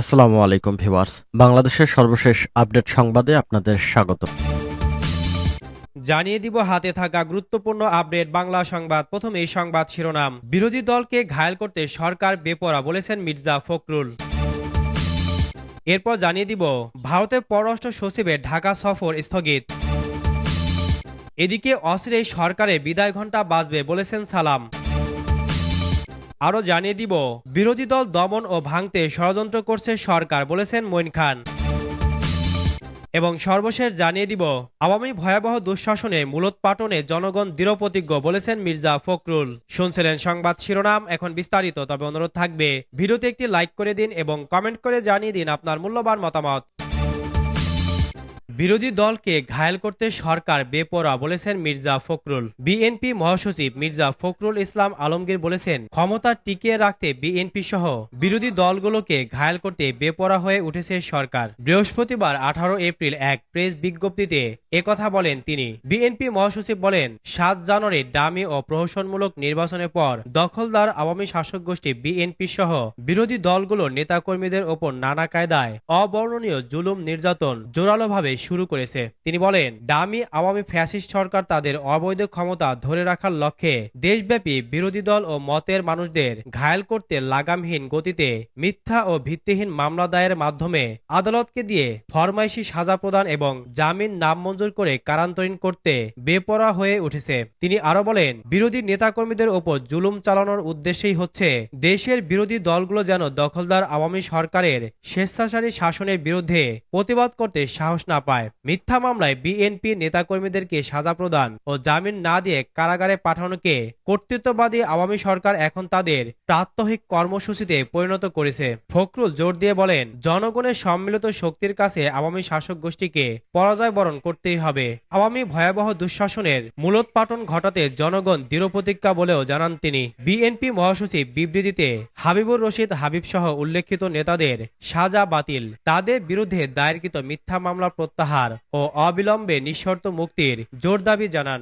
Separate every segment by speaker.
Speaker 1: আসসালামু আলাইকুম ভিউয়ার্স। বাংলাদেশের সর্বশেষ আপডেট সংবাদে আপনাদের স্বাগত।
Speaker 2: জানিয়ে দিব হাতে থাকা গুরুত্বপূর্ণ আপডেট বাংলা সংবাদ। প্রথম সংবাদ শিরোনাম, বিরোধী দলকে ঘায়েল করতে সরকার বেপরা বলেছেন মির্জা ফখরুল। এরপর জানিয়ে দিব ভারতের পররাষ্ট্র সচিবের ঢাকা সফর স্থগিত। এদিকে অস্ত্রে সরকারে বিদায় ঘণ্টা বাজবে বলেছেন সালাম। আরও জানিয়ে দিব, বিরোধী দল দমন ও ভাঙতে ষড়যন্ত্র করছে সরকার, বলেছেন মঈন খান। এবং সর্বশেষ জানিয়ে দিব, আওয়ামী ভয়াবহ দুঃশাসনে মূলোৎপাটনে জনগণ দৃঢ়প্রতিজ্ঞ বলেছেন মির্জা ফখরুল। শুনছিলেন সংবাদ শিরোনাম, এখন বিস্তারিত, তবে অনুরোধ থাকবে, ভিডিওতে একটি লাইক করে দিন এবং কমেন্ট করে জানিয়ে দিন আপনার মূল্যবান মতামত। বিরোধী দলকে ঘায়েল করতে সরকার বেপরা বলেছেন মির্জা ফখরুল। বিএনপি মহাসচিব মির্জা ফখরুল ইসলাম আলমগীর বলেছেন, ক্ষমতা টিকিয়ে রাখতে বিএনপি সহ বিরোধী দলগুলোকে ঘায়েল করতে বেপরা হয়ে উঠেছে সরকার। বৃহস্পতিবার আঠারো এপ্রিল এক প্রেস বিজ্ঞপ্তিতে একথা বলেন তিনি। বিএনপি মহাসচিব বলেন, সাত জানুয়ারি ডামি ও প্রহসনমূলক নির্বাচনের পর দখলদার আওয়ামী শাসক গোষ্ঠী বিএনপি সহ বিরোধী দলগুলোর নেতাকর্মীদের ওপর নানা কায়দায় অবর্ণনীয় জুলুম নির্যাতন জোরালোভাবে শুরু করেছে। তিনি বলেন ডামি আওয়ামী ফ্যাসিস্ট সরকার তাদের অবৈধ ক্ষমতা ধরে রাখার লক্ষ্যে দেশব্যাপী বিরোধী দল ও মতের মানুষদের ঘায়েল করতে লাগামহীন গতিতে মিথ্যা ও ভিত্তিহীন মামলা দায়ের মাধ্যমে আদালতকে দিয়ে ফরমাইশি সাজা প্রদান এবং জামিন নামঞ্জুর করে কারান্তরীণ করতে বেপরা হয়ে উঠেছে। তিনি আরও বলেন, বিরোধী নেতাকর্মীদের ওপর জুলুম চালানোর উদ্দেশ্যেই হচ্ছে দেশের বিরোধী দলগুলো যেন দখলদার আওয়ামী সরকারের স্বেচ্ছাচারী শাসনের বিরুদ্ধে প্রতিবাদ করতে সাহস না পায়। মিথ্যা মামলায় বিএনপি নেতাকর্মীদেরকে সাজা প্রদান ও জামিন না দিয়ে কারাগারে পাঠানোকে কর্তৃত্ববাদী আওয়ামী সরকার এখন তাদের প্রাত্যহিক কর্মসূচিতে পরিণত করেছে। ফখরুল জোর দিয়ে বলেন, জনগণের সম্মিলিত শক্তির কাছে আওয়ামী শাসক গোষ্ঠীকে পরাজয় বরণ করতেই হবে। আওয়ামী ভয়াবহ দুঃশাসনের মূলোৎপাটন ঘটাতে জনগণ দৃঢ় দৃঢ়প্রতিজ্ঞা বলেও জানান তিনি। বিএনপি মহাসচিব বিবৃতিতে হাবিবুর রশিদ হাবিব সহ উল্লেখিত নেতাদের সাজা বাতিল। তাদের বিরুদ্ধে দায়েরকৃত মিথ্যা মামলা প্রত্যাহার ও অবিলম্বে নিঃশর্ত মুক্তির জোর দাবি জানান।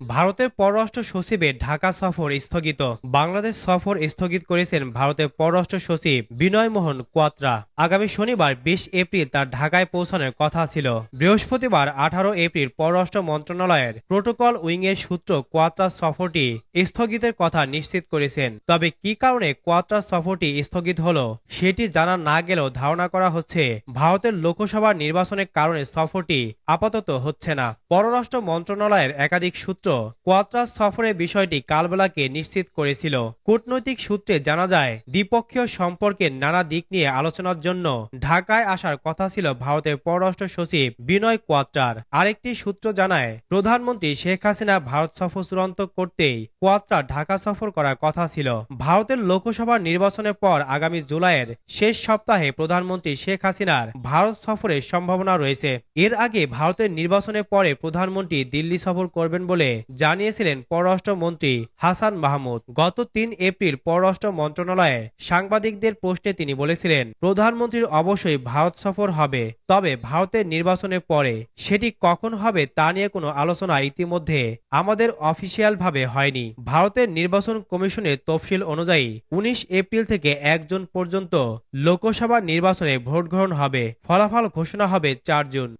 Speaker 2: ভারতের পররাষ্ট্র সচিবের ঢাকা সফর স্থগিত। বাংলাদেশ সফর স্থগিত করেছেন ভারতের পররাষ্ট্র সচিব বিনয় মোহন কোয়াত্রা। আগামী শনিবার বিশ এপ্রিল তার ঢাকায় পৌঁছানোর কথা ছিল। বৃহস্পতিবার আঠারো এপ্রিল পররাষ্ট্র মন্ত্রণালয়ের প্রোটোকল উইংয়ের সূত্র কোয়াত্রা সফরটি স্থগিতের কথা নিশ্চিত করেছেন। তবে কি কারণে কোয়াত্রা সফরটি স্থগিত হল, সেটি জানা না গেলেও ধারণা করা হচ্ছে, ভারতের লোকসভা নির্বাচনের কারণে সফরটি আপাতত হচ্ছে না। পররাষ্ট্র মন্ত্রণালয়ের একাধিক সূত্র কোয়াত্রাস সফরের বিষয়টি কালবেলাকে নিশ্চিত করেছিল। কূটনৈতিক সূত্রে জানা যায়, দ্বিপক্ষীয় সম্পর্কের নানা দিক নিয়ে আলোচনার জন্য ঢাকায় আসার কথা ছিল ভারতের পররাষ্ট্র সচিব বিনয় কোয়াত্রার। আরেকটি সূত্র জানায়, প্রধানমন্ত্রী শেখ হাসিনা ভারত সফর চূড়ান্ত করতেই কোয়াত্রা ঢাকা সফর করার কথা ছিল। ভারতের লোকসভা নির্বাচনের পর আগামী জুলাইয়ের শেষ সপ্তাহে প্রধানমন্ত্রী শেখ হাসিনার ভারত সফরের সম্ভাবনা রয়েছে। এর আগে ভারতের নির্বাচনের পরে প্রধানমন্ত্রী দিল্লি সফর করবেন বলে জানিয়েছিলেন পররাষ্ট্রমন্ত্রী হাসান মাহমুদ। গত তিন এপ্রিল পররাষ্ট্র মন্ত্রণালয়ে সাংবাদিকদের পোস্টে তিনি বলেছিলেন, প্রধানমন্ত্রীর অবশ্যই ভারত সফর হবে, তবে ভারতের নির্বাচনের পরে সেটি কখন হবে তা নিয়ে কোনো আলোচনা ইতিমধ্যে আমাদের অফিসিয়ালভাবে হয়নি। ভারতের নির্বাচন কমিশনের তফসিল অনুযায়ী উনিশ এপ্রিল থেকে এক জুন পর্যন্ত লোকসভা নির্বাচনে ভোট গ্রহণ হবে। ফলাফল ঘোষণা হবে চার জুন।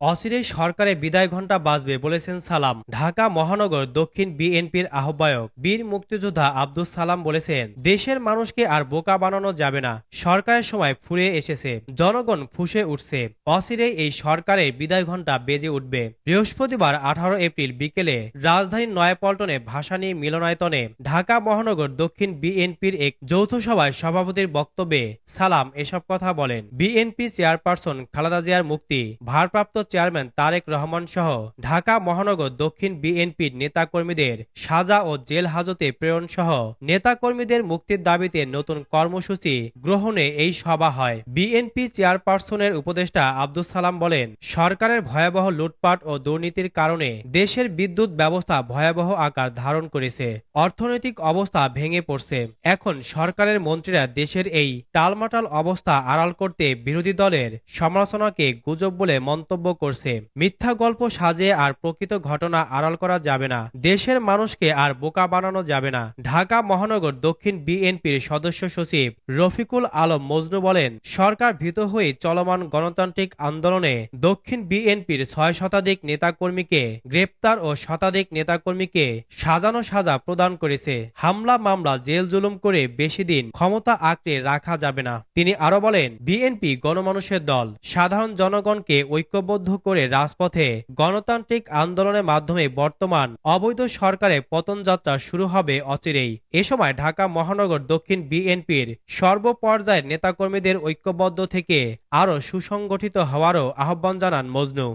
Speaker 2: অচিরে সরকারে বিদায় ঘণ্টা বাজবে বলেছেন সালাম। ঢাকা মহানগর দক্ষিণ বিএনপির আহ্বায়ক বীর মুক্তিযোদ্ধা আব্দুল সালাম বলেছেন, দেশের মানুষকে আর বোকা বানানো যাবে না, সরকারের সময় ফুরিয়ে এসেছে, জনগণ ফুসে উঠছে অচিরে এই সরকারের বিদায় ঘণ্টা বেজে উঠবে। বৃহস্পতিবার আঠারো এপ্রিল বিকেলে রাজধানীর নয়াপল্টনে ভাসানী মিলনায়তনে ঢাকা মহানগর দক্ষিণ বিএনপির এক যৌথ সভায় সভাপতির বক্তব্যে সালাম এসব কথা বলেন। বিএনপি চেয়ারপারসন খালেদা জিয়ার মুক্তি, ভারপ্রাপ্ত চেয়ারম্যান তারেক রহমান সহ ঢাকা মহানগর দক্ষিণ বিএনপির নেতাকর্মীদের সাজা ও জেল হাজতে প্রেরণ সহ নেতাকর্মীদের মুক্তির দাবিতে নতুন কর্মসূচি গ্রহণে এই সভা হয়। বিএনপি চেয়ারপারসনের উপদেষ্টা আব্দুল সালাম বলেন, সরকারের ভয়াবহ লুটপাট ও দুর্নীতির কারণে দেশের বিদ্যুৎ ব্যবস্থা ভয়াবহ আকার ধারণ করেছে। অর্থনৈতিক অবস্থা ভেঙে পড়ছে। এখন সরকারের মন্ত্রীরা দেশের এই টালমাটাল অবস্থা আড়াল করতে বিরোধী দলের সমালোচনাকে গুজব বলে মন্তব্য করছে। মিথ্যা গল্প সাজে আর প্রকৃত ঘটনা আড়াল করা যাবে না। দেশের মানুষকে আর বোকা বানানো যাবে না। ঢাকা মহানগর দক্ষিণ বিএনপির সদস্য সচিব রফিকুল আলম মজনু বলেন, সরকার ভীত হয়ে চলমান গণতান্ত্রিক আন্দোলনে দক্ষিণ বিএনপির ছয় শতাধিক নেতাকর্মীকে গ্রেপ্তার ও শতাধিক নেতাকর্মীকে সাজানো সাজা প্রদান করেছে। হামলা মামলা জেল জুলুম করে বেশি দিন ক্ষমতা আঁকড়ে রাখা যাবে না। তিনি আরও বলেন, বিএনপি গণমানুষের দল। সাধারণ জনগণকে ঐক্যবদ্ধ করে রাজপথে গণতান্ত্রিক আন্দোলনের মাধ্যমে বর্তমান অবৈধ সরকারের পতন যাত্রা শুরু হবে অচিরেই। এ সময় ঢাকা মহানগর দক্ষিণ বিএনপির সর্বপর্যায়ের নেতাকর্মীদের ঐক্যবদ্ধ থেকে আরও সুসংগঠিত হওয়ারও আহ্বান জানান মজনু।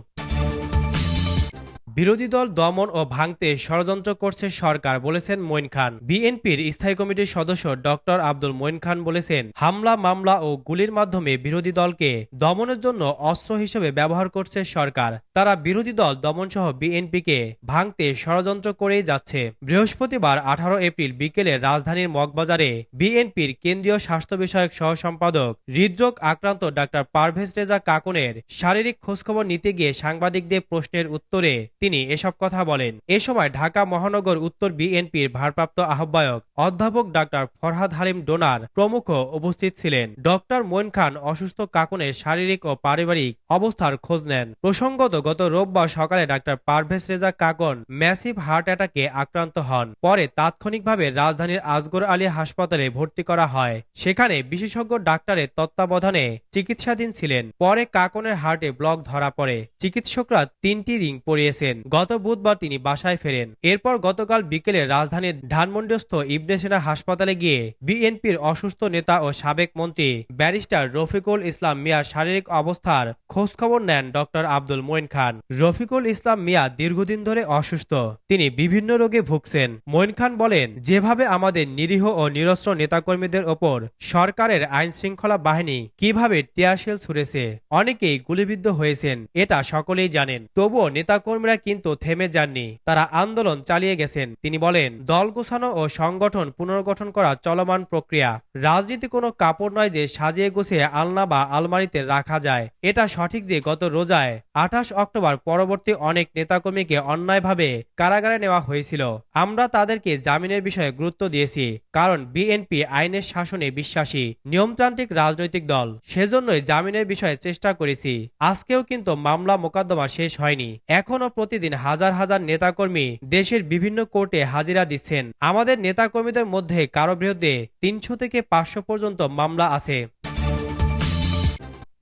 Speaker 2: বিরোধী দল দমন ও ভাঙতে ষড়যন্ত্র করছে সরকার, বলেছেন মঈন খান। বিএনপির স্থায়ী কমিটির সদস্য ডক্টর আব্দুল মইন খান বলেছেন, হামলা, মামলা ও গুলির মাধ্যমে বিরোধী দলকে দমনের জন্য অস্ত্র হিসেবে ব্যবহার করছে সরকার। তারা বিরোধী দল দমন সহ বিএনপিকে ভাঙতে ষড়যন্ত্র করেই যাচ্ছে। বৃহস্পতিবার আঠারো এপ্রিল বিকেলে রাজধানীর মগবাজারে বিএনপির কেন্দ্রীয় স্বাস্থ্য বিষয়ক সহ সম্পাদক হৃদরোগ আক্রান্ত ডাক্তার পারভেজ রেজা কাকনের শারীরিক খোঁজখবর নিতে গিয়ে সাংবাদিকদের প্রশ্নের উত্তরে তিনি এসব কথা বলেন। এ সময় ঢাকা মহানগর উত্তর বিএনপির ভারপ্রাপ্ত আহ্বায়ক অধ্যাপক ডাক্তার ফরহাদ হালিম ডোনার প্রমুখ উপস্থিত ছিলেন। ডক্টর মঈন খান অসুস্থ কাকনের শারীরিক ও পারিবারিক অবস্থার খোঁজ নেন। প্রসঙ্গত, গত রোববার সকালে doctor Parvez Reza Kakon massive heart অ্যাটাকে আক্রান্ত হন। পরে তাৎক্ষণিকভাবে রাজধানীর আজগর আলী হাসপাতালে ভর্তি করা হয়। সেখানে বিশেষজ্ঞ ডাক্তারের তত্ত্বাবধানে চিকিৎসাধীন ছিলেন। পরে কাকনের হার্টে ব্লক ধরা পড়ে। চিকিৎসকরা তিনটি রিং পরিয়েছেন। গত বুধবার তিনি বাসায় ফেরেন। এরপর গতকাল বিকেলে রাজধানীর ধানমন্ডিস্থ ইবনে সিনা হাসপাতালে গিয়ে বিএনপির অসুস্থ নেতা ও সাবেক মন্ত্রী ব্যারিস্টার রফিকুল ইসলাম মিয়ার শারীরিক অবস্থার খোঁজখবর নেন ডক্টর আব্দুল মঈন খান। রফিকুল ইসলাম মিয়া দীর্ঘদিন ধরে অসুস্থ। তিনি বিভিন্ন রোগে ভুগছেন। মঈন খান বলেন, যেভাবে আমাদের নিরীহ ও নিরস্ত্র নেতাকর্মীদের ওপর সরকারের আইন শৃঙ্খলা বাহিনী কীভাবে টিয়ারশেল ছুড়েছে, অনেকেই গুলিবিদ্ধ হয়েছেন, এটা সকলেই জানেন। তবুও নেতাকর্মীরা কিন্তু থেমে যাননি। তারা আন্দোলন চালিয়ে গেছেন। তিনি বলেন, দল গোছানো ও সংগঠন পুনর্গঠন করা চলমান প্রক্রিয়া। রাজনীতি কোনো কাপড় নয় যে সাজিয়ে গুছিয়ে আলনা বা আলমারিতে রাখা যায়। এটা সঠিক যে গত রোজায় আঠাশ অক্টোবর পরবর্তী অনেক নেতাকর্মীকে অন্যায়ভাবে কারাগারে নেওয়া হয়েছিল। আমরা তাদেরকে জামিনের বিষয়ে গুরুত্ব দিয়েছি, কারণ বিএনপি আইনের শাসনে বিশ্বাসী, নিয়মতান্ত্রিক রাজনৈতিক দল। সেজন্যই জামিনের বিষয়ে চেষ্টা করেছি। আজকেও কিন্তু মামলা মোকদ্দমা শেষ হয়নি। এখনও প্রতিদিন হাজার হাজার নেতাকর্মী দেশের বিভিন্ন কোর্টে হাজিরা দিচ্ছেন। আমাদের নেতাকর্মীদের মধ্যে কারও বিরুদ্ধে তিনশো থেকে পাঁচশো পর্যন্ত মামলা আছে।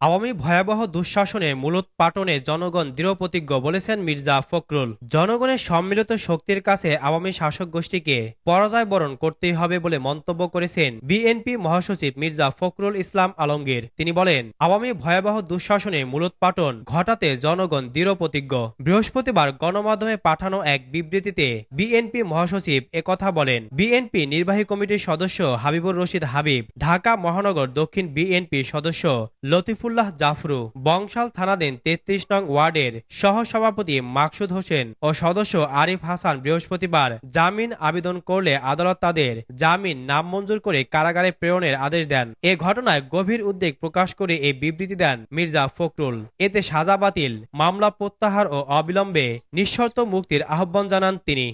Speaker 2: আওয়ামী ভয়াবহ দুঃশাসনে মূলোৎপাটনে জনগণ দৃঢ়প্রতিজ্ঞ বলেছেন মির্জা ফখরুল। জনগণের সম্মিলিত শক্তির কাছে আওয়ামী শাসক গোষ্ঠীকে পরাজয় বরণ করতেই হবে বলে মন্তব্য করেছেন বিএনপি মহাসচিব মির্জা ফখরুল ইসলাম আলমগীর। তিনি বলেন, আওয়ামী ভয়াবহ দুঃশাসনে মূলোৎপাটন ঘটাতে জনগণ দৃঢ়প্রতিজ্ঞ। বৃহস্পতিবার গণমাধ্যমে পাঠানো এক বিবৃতিতে বিএনপি মহাসচিব একথা বলেন। বিএনপি নির্বাহী কমিটির সদস্য হাবিবুর রশিদ হাবিব, ঢাকা মহানগর দক্ষিণ বিএনপি সদস্য লতিফুল আবদুল্লাহ জাফরু বংশাল থানাধীন তেত্রিশ নং ওয়ার্ডের সহসভাপতি মাকসুদ হোসেন ও সদস্য আরিফ হাসান বৃহস্পতিবার জামিন আবেদন করলে আদালত তাদের জামিন নামঞ্জুর করে কারাগারে প্রেরণের আদেশ দেন। এ ঘটনায় গভীর উদ্বেগ প্রকাশ করে এই বিবৃতি দেন মির্জা ফখরুল। এতে সাজা বাতিল, মামলা প্রত্যাহার ও অবিলম্বে নিঃশর্ত মুক্তির আহ্বান জানান তিনি।